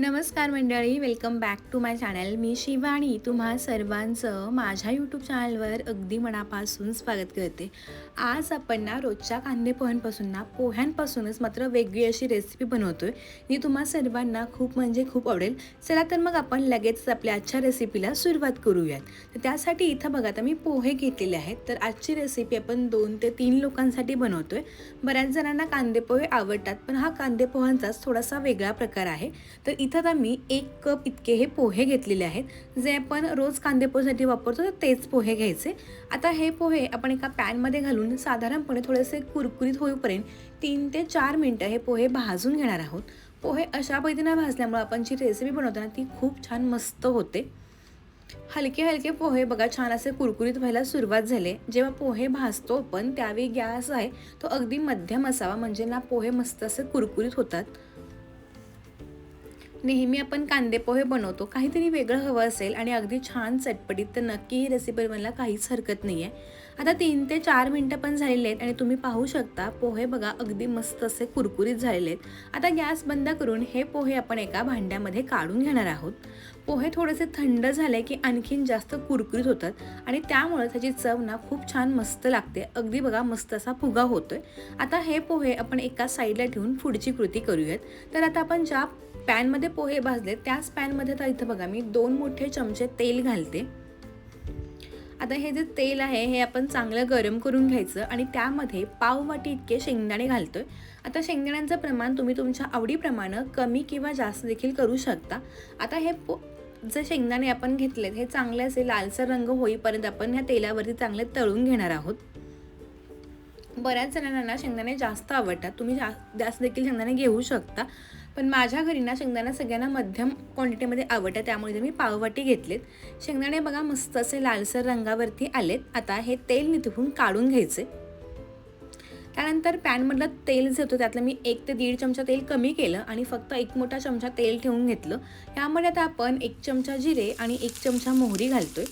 नमस्कार मंडळी welcome back to my channel मी शिवानी तुम्हा सर्वांचं माझ्या यूट्यूब चॅनलवर अगदी मनापासून स्वागत करते. आज आपण ना रोजच्या कांदे पोह्यांपासून ना पोह्यांपासूनच मात्र वेगळी अशी रेसिपी बनवतो आहे जी तुम्हा सर्वांना खूप म्हणजे खूप आवडेल. चला तर मग आपण लगेच आपल्या आजच्या रेसिपीला सुरुवात करूयात. तर त्यासाठी इथं बघा आता मी पोहे घेतलेले आहेत. तर आजची रेसिपी आपण दोन ते तीन लोकांसाठी बनवतो आहे बऱ्याच जणांना कांदे पोहे आवडतात पण हा कांदे पोह्यांचाच थोडासा वेगळा प्रकार आहे. तर इथं आता मी एक कप इतके हे पोहे घेतलेले आहेत. जे आपण रोज कांदेपोहेसाठी वापरतो तर तेच पोहे घ्यायचे. आता हे पोहे आपण एका पॅनमध्ये घालून साधारणपणे थोडेसे कुरकुरीत होईपर्यंत तीन ते चार मिनटं हे पोहे भाजून घेणार आहोत. पोहे अशा पद्धतीनं भाजल्यामुळे आपण जी रेसिपी बनवतो ना ती खूप छान मस्त होते. हलके हलके पोहे बघा छान असे कुरकुरीत व्हायला सुरुवात झाले. जेव्हा पोहे भाजतो पण त्यावेळी गॅस आहे तो अगदी मध्यम असावा. म्हणजे ना पोहे मस्त असे कुरकुरीत होतात. नेहमी आपण कांदे पोहे बनवतो काहीतरी वेगळं हवं असेल आणि अगदी छान चटपटीत तर नक्की ही रेसिपी बनवायला काहीच हरकत नाही आहे आता तीन ते चार मिनटं पण झालेले आहेत आणि तुम्ही पाहू शकता पोहे बघा अगदी मस्त असे कुरकुरीत झालेले आहेत. आता गॅस बंद करून हे पोहे आपण एका भांड्यामध्ये काढून घेणार आहोत. पोहे थोडेसे थंड झाले की आणखीन जास्त कुरकुरीत होतात आणि त्यामुळे त्याची चव ना खूप छान मस्त लागते. अगदी बघा मस्त असा फुगा होतोय. आता हे पोहे आपण एका साईडला ठेवून पुढची कृती करूयात. तर आता आपण ज्या पॅनमध्ये पोहे भाजले त्याच पॅनमध्ये तर इथं बघा मी दोन मोठे चमचे तेल घालते. आता हे जे तेल आहे हे आपण चांगलं गरम करून घ्यायचं आणि त्यामध्ये पाव वाटी इतके शेंगदाणे घालतोय. आता शेंगदाण्यांचं प्रमाण तुम्ही तुमच्या आवडीप्रमाणे कमी किंवा जास्त देखील करू शकता. आता हे पो जे शेंगदाणे आपण घेतलेत हे चांगले असे लालसर रंग होईपर्यंत आपण ह्या तेलावरती चांगले तळून घेणार आहोत. बऱ्याच जणांना शेंगदाणे जास्त आवडतात. तुम्ही जा जास्त देखील शेंगदाणे घेऊ शकता. पण माझ्या घरी ना शेंगदाणा सगळ्यांना मध्यम क्वांटिटीमध्ये आवडतं त्यामुळे मी पाववाटी घेतलेत. शेंगदाणे बघा मस्त असे लालसर रंगावरती आलेत. आता हे तेल निथून काढून घ्यायचे. त्यानंतर पॅनमधलं तेल जे होतं त्यातलं मी एक ते दीड चमचा तेल कमी केलं आणि फक्त एक मोठा चमचा तेल ठेवून घेतलं. त्यामुळे आता आपण एक चमचा जिरे आणि एक चमचा मोहरी घालतोय.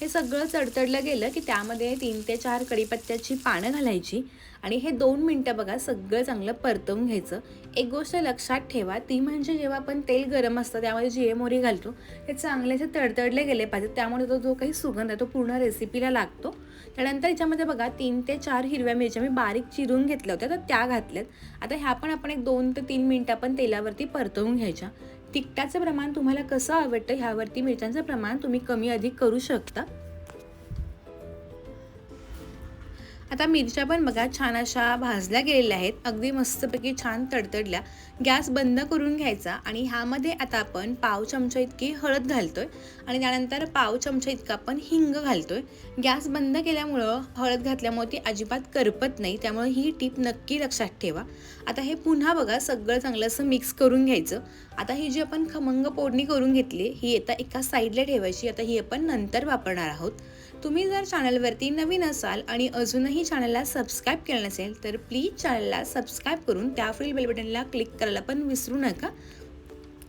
हे सगळं चडतडलं गेलं की त्यामध्ये तीन ते चार कढीपत्त्याची पानं घालायची आणि हे दोन मिनटं बघा सगळं चांगलं परतवून घ्यायचं. एक गोष्ट लक्षात ठेवा ती म्हणजे जेव्हा आपण तेल गरम असतं त्यामध्ये जिरे मोरी घालतो हे चांगल्याचे तडतडले गेले पाहिजेत. त्यामुळे तो जो काही सुगंध आहे तो पूर्ण रेसिपीला लागतो. त्यानंतर याच्यामध्ये बघा तीन ते चार हिरव्या मिरच्या मी बारीक चिरून घेतल्या होत्या तर त्या घातल्यात. आता ह्या पण आपण एक दोन ते तीन मिनटं आपण तेलावरती परतवून घ्यायच्या. तिखटाचं प्रमाण तुम्हाला कसं आवडतं ह्यावरती मिरच्यांचं प्रमाण तुम्ही कमी अधिक करू शकता. आता मिरच्या पण बघा छान अशा भाजल्या गेलेल्या आहेत. अगदी मस्तपैकी छान तडतडल्या. गॅस बंद करून घ्यायचा आणि ह्यामध्ये आता आपण पाव चमचा इतकी हळद घालतोय आणि त्यानंतर पाव चमचा इतका आपण हिंग घालतोय. गॅस बंद केल्यामुळं हळद घातल्यामुळे ती अजिबात करपत नाही. त्यामुळे ही टीप नक्की लक्षात ठेवा. आता हे पुन्हा बघा सगळं चांगलं असं मिक्स करून घ्यायचं. आता ही जी आपण खमंग पोडणी करून घेतली ही आता एका साईडला ठेवायची. आता ही आपण नंतर वापरणार आहोत. तुम्ही जर चॅनलवरती नवीन असाल आणि अजूनही चॅनलला सबस्क्राईब केलं नसेल तर प्लीज चॅनलला सबस्क्राईब करून त्या बेल बटनला क्लिक करायला पण विसरू नका.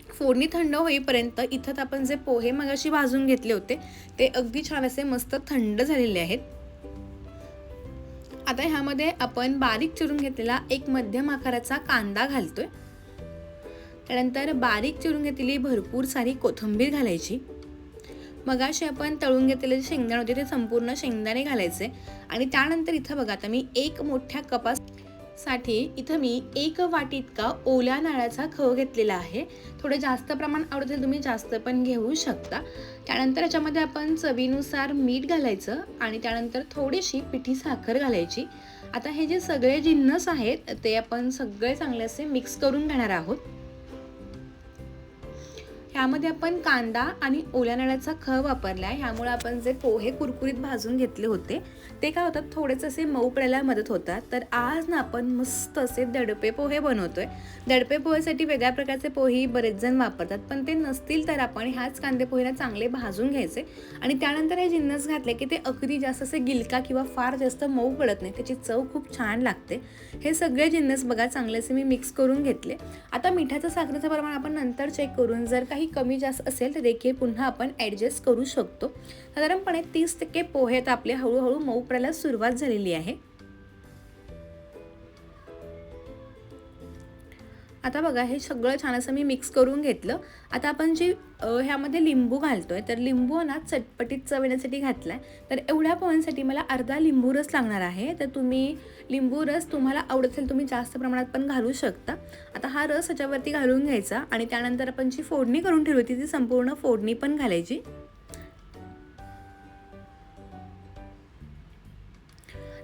फोडणी थंड होईपर्यंत इथं आपण जे पोहे मगाशी भाजून घेतले होते ते अगदी छान असे मस्त थंड झालेले आहेत. आता ह्यामध्ये आपण बारीक चिरून घेतलेला एक मध्यम आकाराचा कांदा घालतोय. त्यानंतर बारीक चिरून घेतलेली भरपूर सारी कोथिंबीर घालायची. मगाशी आपण तळून घेतलेले शेंगदाणे होते ते संपूर्ण शेंगदाणे घालायचे. आणि त्यानंतर इथं बघा आता मी एक मोठ्या कपासाठी इथं मी एक वाटी इतका ओल्या नाळाचा खव घेतलेला आहे. थोडं जास्त प्रमाण आवडत तुम्ही जास्त पण घेऊ शकता. त्यानंतर याच्यामध्ये आपण चवीनुसार मीठ घालायचं आणि त्यानंतर थोडीशी पिठी साखर घालायची. आता हे जे सगळे जिन्नस आहेत ते आपण सगळे चांगले असे मिक्स करून घेणार आहोत. ह्यामध्ये आपण कांदा आणि ओल्या नाळ्याचा ख वापरला आहे ह्यामुळे आपण जे पोहे कुरकुरीत भाजून घेतले होते ते काय होतात? थोडेच असे मऊ पडायला मदत होतात. तर आज ना आपण मस्त असे दडपे पोहे बनवतोय. दडपे पोहेसाठी वेगळ्या प्रकारचे पोहे बरेच जण वापरतात. पण ते नसतील तर आपण ह्याच कांदे पोहेला चांगले भाजून घ्यायचे. आणि त्यानंतर हे जिन्नस घातले की ते अगदी जास्त असे गिलका किंवा फार जास्त मऊ पडत नाही. त्याची चव खूप छान लागते. हे सगळे जिन्नस बघा चांगले असे मी मिक्स करून घेतले. आता मिठाचं साखरेचं प्रमाण आपण नंतर चेक करून जर काही कमी जास्त असेल तर देखील पुन्हा आपण ॲडजस्ट करू शकतो. साधारणपणे तीस टक्के पोहे तर आपले हळूहळू मऊ पडायला सुरुवात झालेली आहे. आता बघा हे सगळं छान असं मी मिक्स करून घेतलं. आता आपण जे ह्यामध्ये लिंबू घालतो आहे तर लिंबू ना चटपटीत चव येण्यासाठी घातला आहे तर एवढ्या पोह्यांसाठी मला अर्धा लिंबू रस लागणार आहे. तर तुम्ही लिंबू रस तुम्हाला आवडत असेल तुम्ही जास्त प्रमाणात पण घालू शकता. आता हा रस ह्याच्यावरती घालून घ्यायचा आणि त्यानंतर आपण जी फोडणी करून ठेवली होती ती संपूर्ण फोडणी पण घालायची.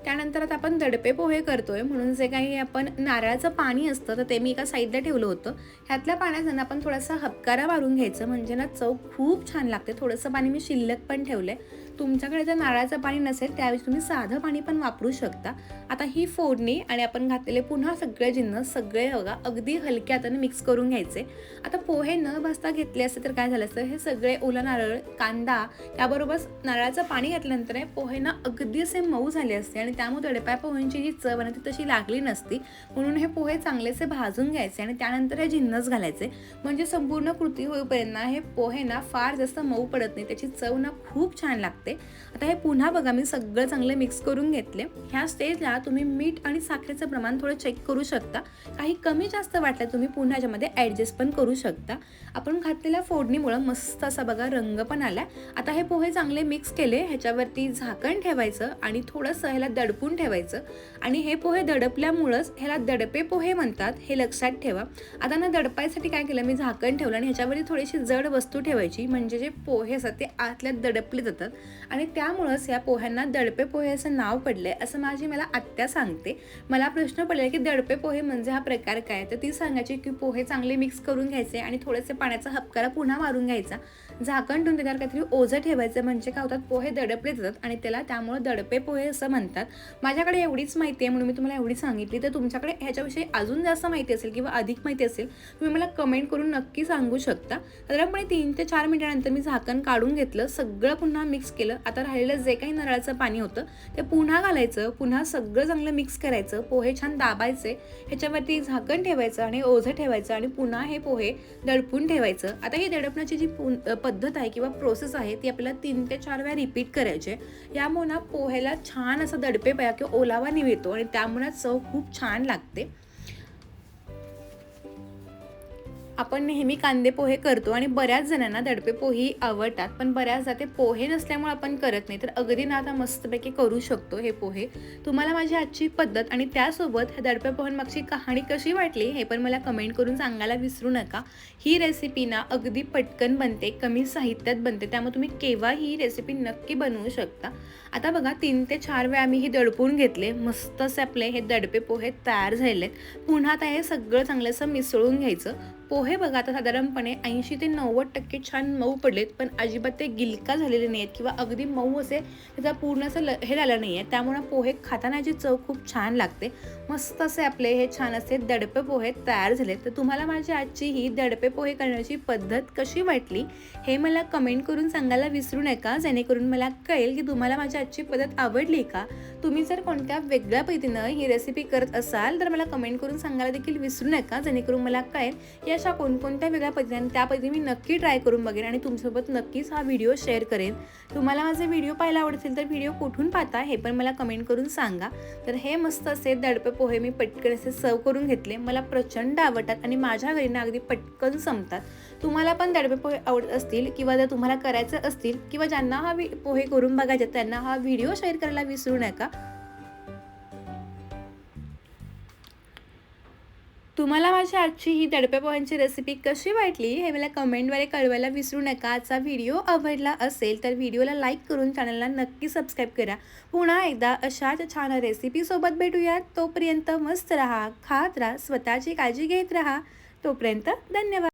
त्यानंतर आता आपण दडपे पोहे करतोय म्हणून जे काही आपण नारळाचं पाणी असतं तर ते मी एका साईडला ठेवलं होतं. ह्यातल्या पाण्याचा आपण थोडासा हपकारा मारून घ्यायचं म्हणजे ना चव खूप छान लागते. थोडंसं पाणी मी शिल्लक पण ठेवलं आहे तुमच्याकडे जर नारळाचं पाणी नसेल त्यावेळी तुम्ही साधं पाणी पण वापरू शकता. आता ही फोडणी आणि आपण घातलेले पुन्हा सगळे जिन्नस सगळे बघा अगदी हलक्या हाताने मिक्स करून घ्यायचे. आता पोहे न भाजता घेतले असते तर काय झालं असतं हे सगळे ओला नारळ कांदा त्याबरोबर नारळाचं पाणी घातल्यानंतर हे पोहे ना अगदी असे मऊ झाले असते आणि त्यामुळे दडप्या पोह्यांची जी चव आहे ती तशी लागली नसती. म्हणून हे पोहे चांगलेसे भाजून घ्यायचे आणि त्यानंतर हे जिन्नस घालायचे. म्हणजे संपूर्ण कृती होईपर्यंत हे पोहे ना फार जास्त मऊ पडत नाही त्याची चव ना खूप छान लागते. आता हे पुन्हा बघा मी सगळं चांगलं मिक्स करून घेतले. ह्या स्टेजला तुम्ही मीठ आणि साखरेचं प्रमाण थोडं चेक करू शकता. काही कमी जास्त वाटलं तुम्ही पुन्हा ह्याच्यामध्ये ॲडजस्ट पण करू शकता. आपण घातलेल्या फोडणीमुळं मस्त असा बघा रंग पण आला आता हे पोहे चांगले मिक्स केले ह्याच्यावरती झाकण ठेवायचं आणि थोडंसं ह्याला दडपून ठेवायचं. आणि हे पोहे दडपल्यामुळंच ह्याला दडपे पोहे म्हणतात हे लक्षात ठेवा. आता ना दडपायसाठी काय केलं मी झाकण ठेवलं आणि ह्याच्यावरती थोडीशी जड वस्तू ठेवायची. म्हणजे जे पोहे असतात ते आतल्यात दडपले जातात. आणि त्यामुळंच या पोह्यांना दडपे पोहे असं नाव पडलंय. असं माझी मला आत्या सांगते. मला प्रश्न पडले की दडपे पोहे म्हणजे हा प्रकार काय? तर ती सांगायची की पोहे चांगले मिक्स करून घ्यायचे आणि थोडेसे पाण्याचा हपकारा पुन्हा मारून घ्यायचा. झाकण ठेवून त्याच्यावर काहीतरी ओझं ठेवायचं म्हणजे काय होतात पोहे दडपले जातात आणि त्याला त्यामुळे दडपे पोहे असं म्हणतात. माझ्याकडे एवढीच माहिती आहे म्हणून मी तुम्हाला एवढी सांगितली. तर तुमच्याकडे ह्याच्याविषयी अजून जास्त माहिती असेल किंवा अधिक माहिती असेल तुम्ही मला कमेंट करून नक्की सांगू शकता. साधारणपणे तीन ते चार मिनिटानंतर मी झाकण काढून घेतलं सगळं पुन्हा मिक्स केलं. आता राहिलेलं जे काही नारळाचं पाणी होतं ते पुन्हा घालायचं पुन्हा सगळं चांगलं मिक्स करायचं पोहे छान दाबायचे ह्याच्यावरती झाकण ठेवायचं आणि ओझं ठेवायचं आणि पुन्हा हे पोहे दडपून ठेवायचं. आता ही दडपण्याची जी पद्धत आहे किंवा प्रोसेस आहे ती आपल्याला तीन ते चार वेळा रिपीट करायचे यामुळे ना पोह्याला छान असं दडपे पया किंवा ओलावा निघतो आणि त्यामुळे चव खूप छान लागते. आपण नेहमी कांदे पोहे करतो आणि बऱ्याच जणांना दडपे पोही आवडतात पण बऱ्याचदा ते पोहे नसल्यामुळे आपण करत नाही. तर अगदी ना आता मस्तपैकी करू शकतो हे पोहे. तुम्हाला माझी आजची पद्धत आणि त्यासोबत ह्या दडपे पोह्यांमागची कहाणी कशी वाटली हे पण मला कमेंट करून सांगायला विसरू नका. ही रेसिपी ना अगदी पटकन बनते कमी साहित्यात बनते त्यामुळे तुम्ही केव्हाही ही रेसिपी नक्की बनवू शकता. आता बघा तीन ते चार वेळा मी ही दडपून घेतले. मस्त असे आपले हे दडपे पोहे तयार झालेत. पुन्हा आता हे सगळं चांगलं असं मिसळून घ्यायचं. पोहे बघा आता साधारणपणे ऐंशी ते नव्वद टक्के छान मऊ पडलेत पण अजिबात ते गिलका झालेले नाही आहेत किंवा अगदी मऊ असे त्याचा पूर्ण असं ल हे झालं नाही आहे त्यामुळं पोहे खाताना चव खूप छान लागते. मस्त असे आपले हे छान असे दडपे पोहे तयार झाले तर तुम्हाला माझी आजची ही दडपे पोहे करण्याची पद्धत कशी वाटली हे मला कमेंट करून सांगायला विसरू नका जेणेकरून मला कळेल की तुम्हाला माझी आजची पद्धत आवडली का. तुम्ही जर कोणत्या वेगळ्या पद्धतीनं ही रेसिपी करत असाल तर मला कमेंट करून सांगायला देखील विसरू नका जेणेकरून मला कळेल या अशा कोणकोणत्या वेगळ्या पद्धतीने त्या पद्धतीने मी नक्की ट्राय करून बघेन आणि तुमच्यासोबत नक्कीच हा व्हिडिओ शेअर करेन. तुम्हाला माझे व्हिडिओ पाहायला आवडतील तर व्हिडिओ कुठून पाहता हे पण मला कमेंट करून सांगा. तर हे मस्त असे दडपे पोहे मी पटकन असे सर्व करून घेतले. मला प्रचंड आवडतात आणि माझ्या घरीनं अगदी पटकन संपतात. तुम्हाला पण दडपे पोहे आवडत असतील किंवा जर तुम्हाला करायचं असतील किंवा ज्यांना हा वि- पोहे करून बघायचे त्यांना हा व्हिडिओ शेअर करायला विसरू नका. तुम्हाला माझी आजची ही दडपे पोह्यांची रेसिपी कशी वाटली हे मला कमेंटद्वारे कळवायला विसरू नका. आजचा व्हिडिओ आवडला असेल तर व्हिडिओला लाईक करून चॅनलला नक्की सबस्क्राईब करा. पुन्हा एकदा अशाच छान रेसिपीसोबत भेटूयात. तोपर्यंत मस्त राहा खात राहा स्वतःची काळजी घेत राहा. तोपर्यंत धन्यवाद.